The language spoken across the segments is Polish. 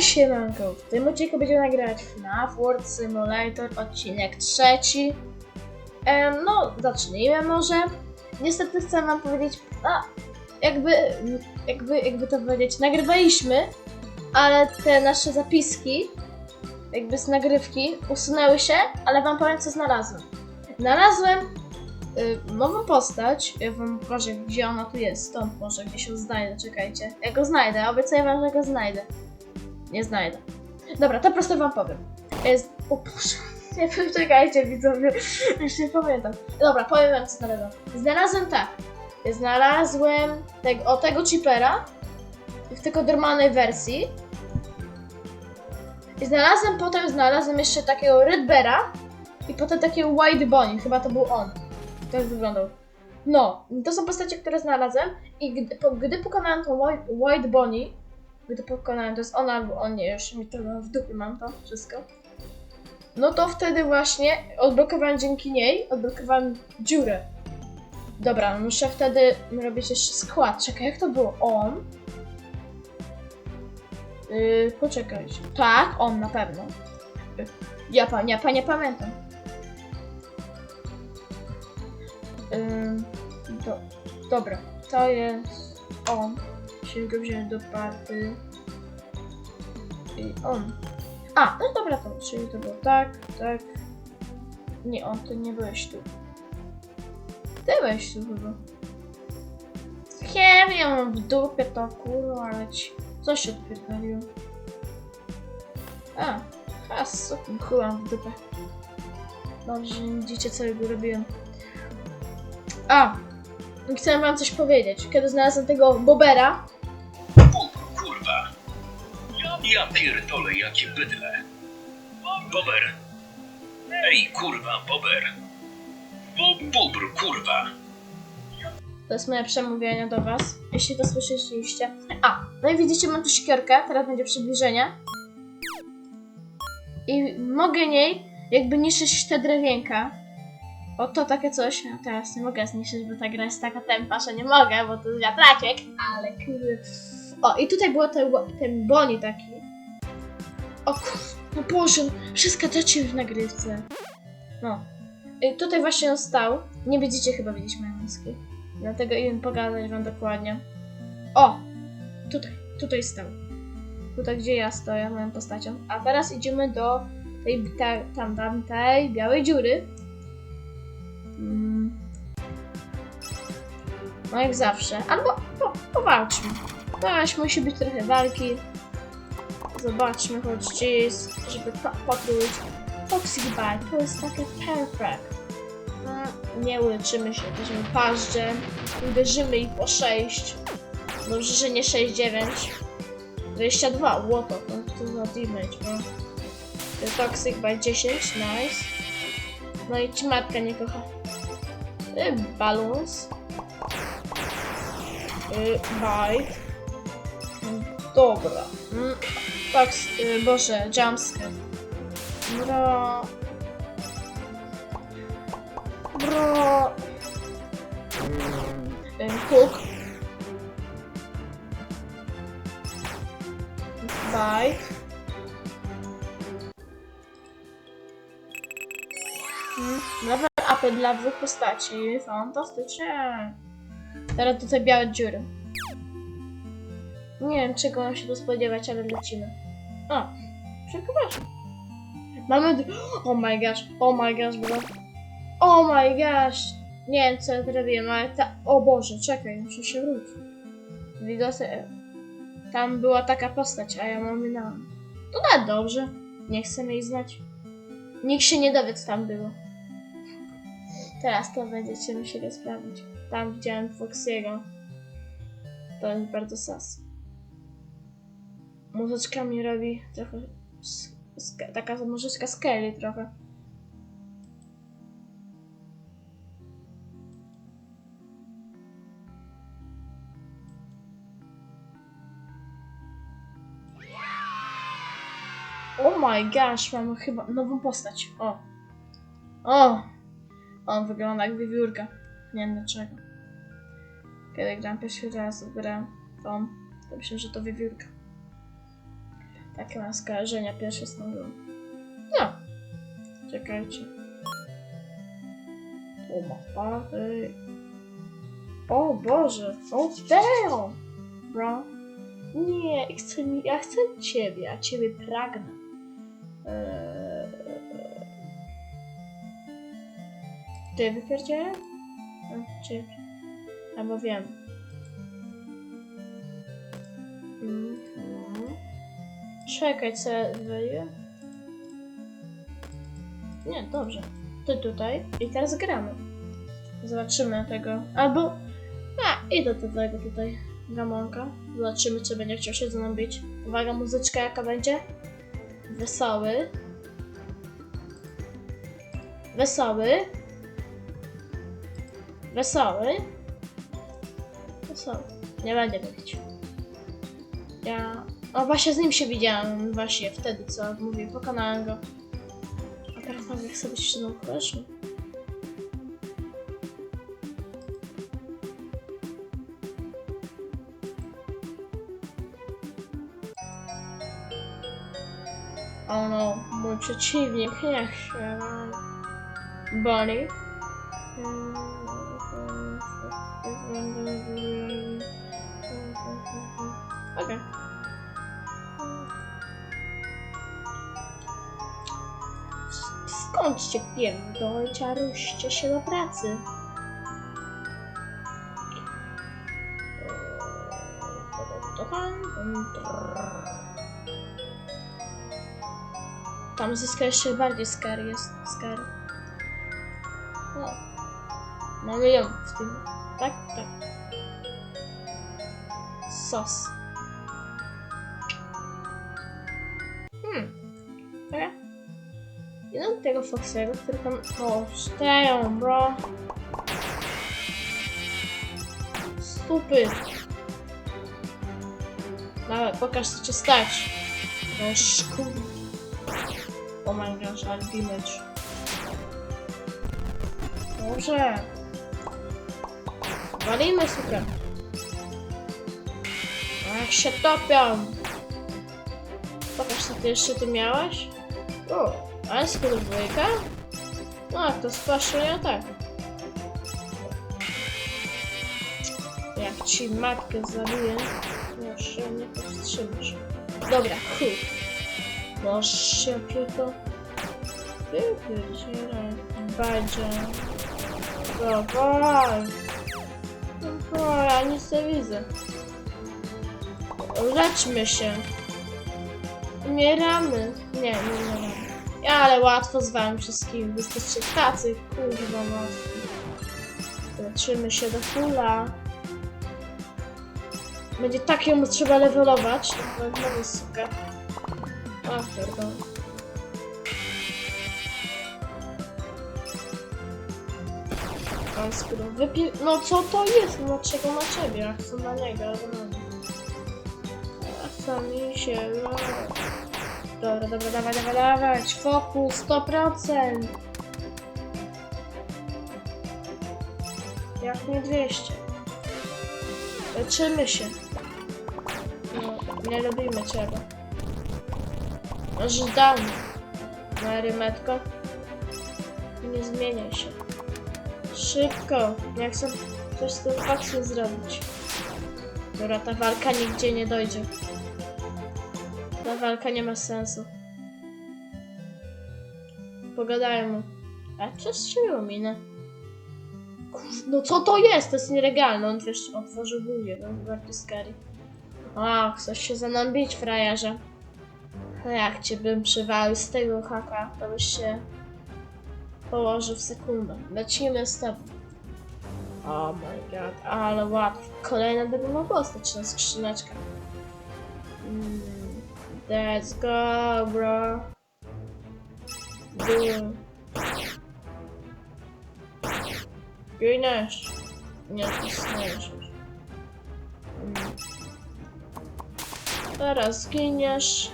Siemanko! W tym odcinku będziemy nagrywać FNAF World Simulator, odcinek trzeci. No, zacznijmy może. Niestety chcę wam powiedzieć, a, jakby, jakby, jakby to powiedzieć, nagrywaliśmy, ale te nasze zapiski, jakby z nagrywki, usunęły się, ale wam powiem co znalazłem. Znalazłem y, nową postać, ja wam pokażę gdzie ona tu jest, stąd może gdzieś ją znajdę, czekajcie. Ja go znajdę, obiecuję wam, że go znajdę. Nie znajdę. Dobra, to prosto wam powiem. Jest... O Boże. Nie, czekajcie widzowie, już nie pamiętam. Dobra, powiem wam co znalazłem. Znalazłem tak. Znalazłem tego, o tego chipera w tylko normalnej wersji. I znalazłem potem, znalazłem jeszcze takiego Redbera i potem takiego White Bonnie, chyba to był on. Tak wyglądał. No, to są postacie, które znalazłem i gdy, po, gdy pokonałem tą White, White Bonnie, gdy pokonałem, to jest ona albo on, nie, już mi to w dupie mam to wszystko. No to wtedy właśnie odblokowałem dzięki niej, odblokowałem dziurę. Dobra, muszę wtedy robić jeszcze skład. Czekaj, jak to było? On. Yy, poczekajcie. Tak, on na pewno. Ja, pa, ja, pa, nie pamiętam. Yy, do, dobra, to jest on. Musimy go wziąć do party. I on. A, no dobra, to czyli to było tak, tak. Nie, on, ty nie byłeś tu. Ty byłeś tu chyba. Nie wiem, w dupie to kurwa, ale ci... Co się? A, a super, chuj mam w dupę. Dobrze, że nie widzicie ja robiłem. A, chcę wam coś powiedzieć. Kiedy znalazłem tego Bobera. Ja pierdolę, jakie bydle. Bober. Ej, kurwa, Bober. Bob, bubr, kurwa. To jest moje przemówienie do Was, jeśli to słyszeliście. A, no i widzicie, mam tu siekierkę, teraz będzie przybliżenie. I mogę niej jakby niszczyć te drewienka. Oto takie coś. No teraz nie mogę zniszczyć, bo ta gra jest taka tempa, że nie mogę, bo to jest wiatraczek. Ale kurde. O, i tutaj było ten, ten boni taki. O kur... No Boże, wszystko rzeczy w nagrywce. No. I tutaj właśnie on stał. Nie widzicie chyba, widzieliśmy mózgi. Dlatego im pogadać wam dokładnie. O! Tutaj, tutaj stał. Tutaj, gdzie ja stoję, moją postacią. A teraz idziemy do tej, ta, tam, tam, tej białej dziury. Mm. No jak zawsze. Albo po, powalczmy. Też musi być trochę walki. Zobaczmy, choć jest, żeby po, pokrój. Foxy Bite, to jest takie perfect. No, nie uleczymy się, weźmiemy pażdżę, uderzymy ich po 6. Dobrze, że nie 6-9. 22, łoto, to, to za damage, bo... Toxic by 10, nice. No i ci matka nie kocha. Y, balloons. Y, bite. Dobra. Mm, Tox, y, boże, jumpscare. Bro. Bro. Mm, Hook. Bite. Mm, dla dwóch postaci. Fantastycznie. Teraz tutaj białe dziury. Nie wiem czego mam się tu spodziewać, ale lecimy. O, przekonasz. Mamy. Oh my gosh, oh my gosh, bro. Oh my gosh! Nie wiem co ja zrobiłem, ale ta... O Boże, czekaj, muszę się wrócić. Widosy... Tam była taka postać, a ja mam minąłem. To nawet dobrze. Nie chcę jej znać. Nikt się nie dowie, co tam było. Teraz to będziecie musieli sprawdzić. Tam widziałem Foxiego. To jest bardzo sas. Muzyczka mi robi trochę... taka muzyczka Skelly trochę. Oh my gosh, mamy chyba nową postać. O. O! On wygląda jak wiewiórka. Nie wiem dlaczego. Kiedy gram pierwszy raz w grę, to, on, to myślę, że to wiewiórka. Takie mam skojarzenia pierwsze z grą. No. Czekajcie. O mapy. O Boże. O damn. Bro. Nie, chcę, ja chcę ciebie, ja ciebie pragnę. Eee... Ty wypierdzielę? A, Czy... Albo wiem. Mhm. Czekaj, co ja? Nie, dobrze. Ty tutaj i teraz gramy. Zobaczymy tego. Albo... A, idę do tego tutaj. Gamonka. Zobaczymy, czy będzie chciał się ze mną bić. Uwaga, muzyczka jaka będzie? Wesoły. Wesoły. Wesoły. Wesoły. Nie będzie mówić. Ja... O, właśnie z nim się widziałam. Właśnie wtedy, co mówię, pokonałem go. A teraz jak sobie się znowu proszę. O no, mój przeciwnik, jak się... Bonnie. Okej. Skąd się pierdolcie, ruszcie się do pracy. Tam zyska jeszcze bardziej skar jest. Skar. O. Mamy ją w tym. Tak, tak. Sos. Tego Foxego, który tam... O, damn, bro. Stupid. Dawaj, pokaż co cię stać. No szkur... Oh my gosh, ale damage. Dobrze. Walimy, sukę. A Jak się topią. Pokaż co ty jeszcze tu miałeś. O, ale skoro dwójka? No, to spaszuje tak. Jak ci matkę zabiję, już się nie powstrzymasz. Dobra, chuj. Możesz się tylko... Wypierdzielaj. Będzie. Dawaj. O, ja nic nie widzę. Leczmy się. Umieramy. Nie, nie umieramy. Ale łatwo z wami wszystkimi. Wy jesteście tacy, kurwa mocni. Leczymy się do kula. Będzie tak ją trzeba levelować. Znowu suka. A, pierdolę. A, wypie... No co to jest? Dlaczego na ciebie? Chcę na niego, na mnie. Ja chcę mi się... no. Dobra, dobra, dawaj, dawaj, dawać. Fokus, 100%. Jak nie 200. Leczymy się. No, nie lubimy ciebie. Żdamy. Mary Metko. Nie zmieniaj się. Szybko. Jak chcę coś z tym zrobić. Dobra, ta walka nigdzie nie dojdzie. Ta walka nie ma sensu. Pogadajmy. A co strzeliło minę? Kur... No co to jest? To jest nielegalne. On wiesz, otworzył buzię. No, bardzo scary. Ach, chcesz się za mną bić, frajerze. No jak cię bym przywalił z tego haka, to byś się położył w sekundę. Lecimy z tobą. Oh my god, ale łatwo. Kolejna darmowa postać na skrzyneczka. Mm, let's go, bro. Boom. Giniesz. Nie wcisnęłeś już. Mm. Teraz zginiesz.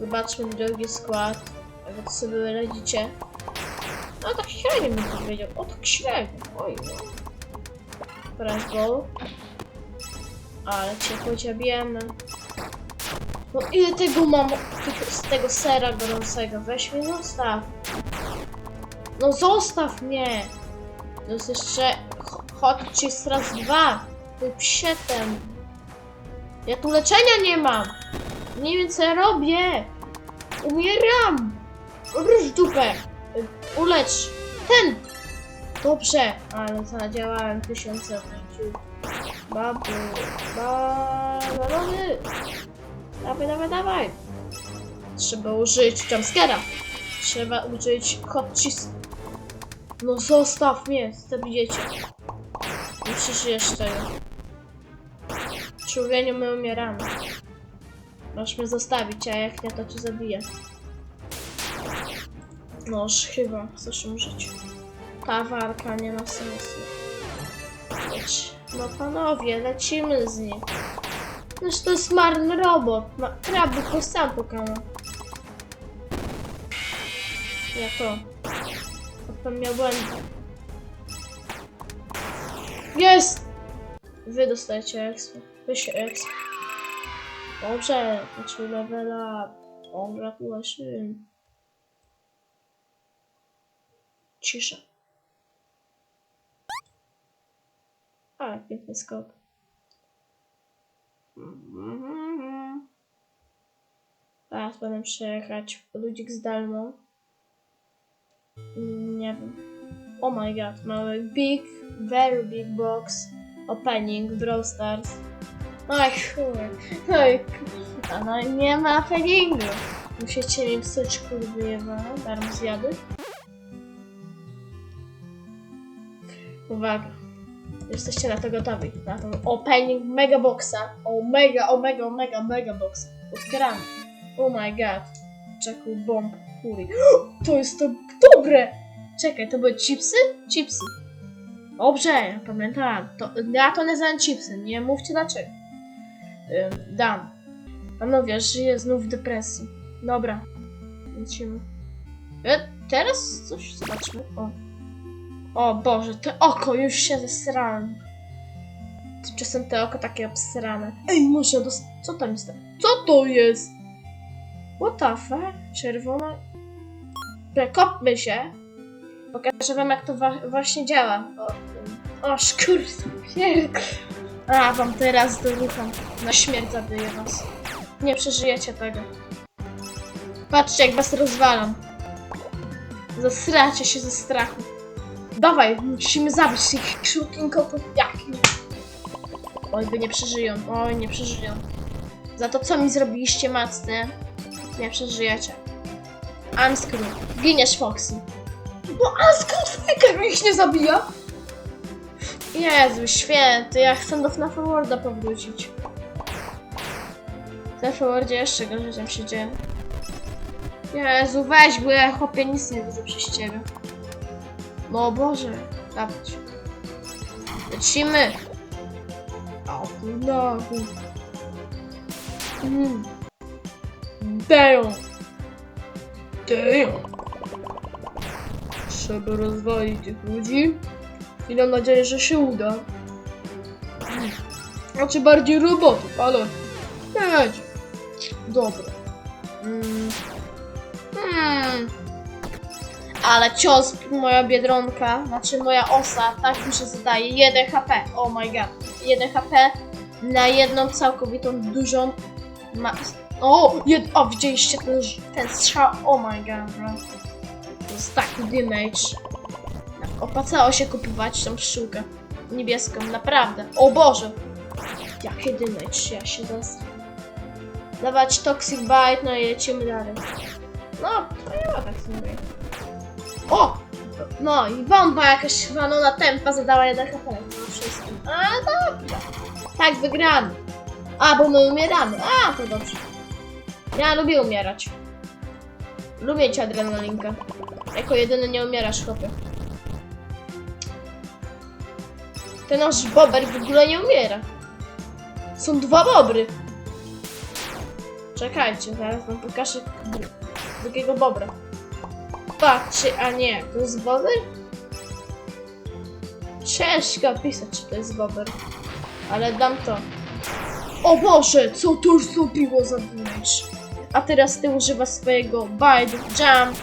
Zobaczmy drugi skład. Wy sobie radzicie. No tak średnio mi powiedział. O tak średnio. Oj no. Teraz. Ale cię podziabiemy. No ile tego mam z tego sera gorącego? Weź mnie zostaw. No zostaw mnie. To jest jeszcze Ho- Hot Cheese raz dwa. Tym psietem. Ja tu leczenia nie mam. Nie wiem co ja robię. Umieram. Róż dupę. Ulecz. Ten. Dobrze. Ale zadziałałem tysiące. Babu. Balony. Dawaj, dawaj, dawaj. Trzeba użyć jumpscare'a. Trzeba użyć cheese. No zostaw mnie, zabijecie. Nie przeżyjesz tego. Człowieniu my umieramy. Masz mnie zostawić, a jak nie, to cię zabiję. Noż chyba chcesz umrzeć. Ta walka nie ma sensu. No panowie, lecimy z nim. Noż to jest marny robot. Ma kraby po sam pokama. Ja to. Miał błędy. Jest! Wy dostajecie expo. Wy się expo. Dobrze, znaczy level up. O, gratulacje. Cisza. A, piękny skok. Teraz będę przejechać ludzik z Dalmą. Nie wiem. Oh my god, mamy big, very big box opening w Brawl Stars. Oj chuj, oj kurwa, no nie ma openingu. Musicie mi psuć kurwy jebane, darmo zjady. Uwaga. Jesteście na to gotowi. Na ten opening mega boxa. O mega, o mega, boxa. Otwieramy. Oh my god. Czeku bomb fury. To jest to dobre! Czekaj, to były chipsy? Chipsy. Dobrze, pamiętałam. To, ja to nazywam chipsy, nie mówcie dlaczego. Ym, dam. Panowie, żyję znów w depresji. Dobra. Lecimy. E, teraz coś zobaczmy. O. O Boże, to oko już się zesrałem. Tymczasem te oko takie obsrane. Ej, muszę dos... Co tam jest? Co to jest? What the fuck? Czerwona... Przekopmy się. Pokażę wam jak to właśnie działa. O, o szkurwa. A, wam teraz dorucham. Na śmierć zabiję was. Nie przeżyjecie tego. Patrzcie jak was rozwalam. Zasracie się ze strachu. Dawaj, musimy zabić tych szukingotów jakim. Oj, wy nie przeżyją. Oj, nie przeżyją. Za to, co mi zrobiliście, macny, nie przeżyjecie. Unscrew. Giniesz, Foxy. No Unscrew dwójkę ich nie zabija. Jezu, święty, ja chcę do FNAF Worlda powrócić. W FNAF Worldzie jeszcze gorzej tam się dzieje. Jezu, weź, bo ja chłopie nic nie widzę przez ciebie. No Boże, dawać. Lecimy. O, no. Mm. Damn. Trzeba rozwalić tych ludzi. I mam nadzieję, że się uda. Znaczy bardziej robotów, ale... Będzie. Dobra. Mm. Hmm. Ale cios moja biedronka, znaczy moja osa, tak mi się zadaje, 1 HP. Oh my god. 1 HP na jedną całkowitą dużą ma... O! Jed... O, widzieliście ten, ten strzał? Oh my god, bro. To jest taki damage. Opłacało się kupować tą pszczółkę niebieską, naprawdę. O Boże! Jakie damage, ja się zasram. Dawać Toxic Bite, no i lecimy dalej. No, to nie ma tak sobie. O! No i bomba jakaś walona tempa zadała 1 HP. No wszystko. A, dobra. Tak, wygramy. A, bo my umieramy. A, to dobrze. Ja lubię umierać. Lubię cię adrenalinkę. Jako jedyny nie umierasz, chłopie. Ten nasz bober w ogóle nie umiera. Są dwa bobry. Czekajcie, zaraz wam pokażę dru- drugiego bobra. Patrzcie, a nie, to jest bober? Ciężko opisać, czy to jest bober. Ale dam to. O Boże, co to zrobiło za dłuż? A teraz ty używasz swojego Bite Jump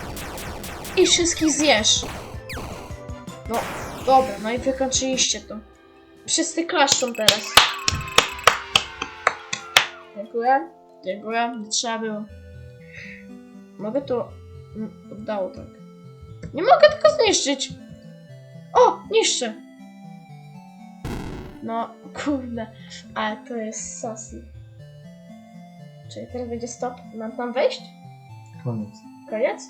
i wszystkich zjesz. No, dobra, no i wykończyliście to. Wszyscy klaszczą teraz. Dziękuję. Dziękuję, nie trzeba było. Mogę to... Mm, Oddało tak. Nie mogę tylko zniszczyć. O, niszczę. No, kurde. Ale to jest sassy. Czyli teraz będzie stop. Mam tam wejść? Koniec. Koniec?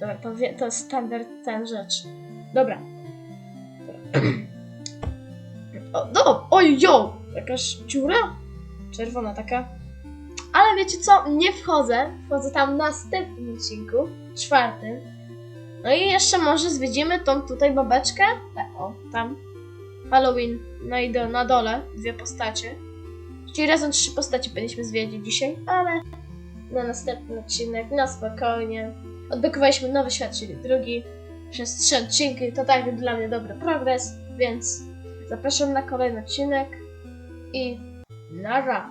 Dobra, to, wie, to jest standard ten rzecz. Dobra. O, no, oj, jo! Jakaś dziura? Czerwona taka. Ale wiecie co? Nie wchodzę. Wchodzę tam w następnym odcinku. Czwartym. No i jeszcze może zwiedzimy tą tutaj babeczkę. Tak, o, tam. Halloween na, na dole. Dwie postacie. Czyli razem trzy postacie powinniśmy zwiedzić dzisiaj, ale na następny odcinek, na spokojnie. Odblokowaliśmy nowy świat, czyli drugi. Przez trzy odcinki to tak dla mnie dobry progres, więc zapraszam na kolejny odcinek i nara!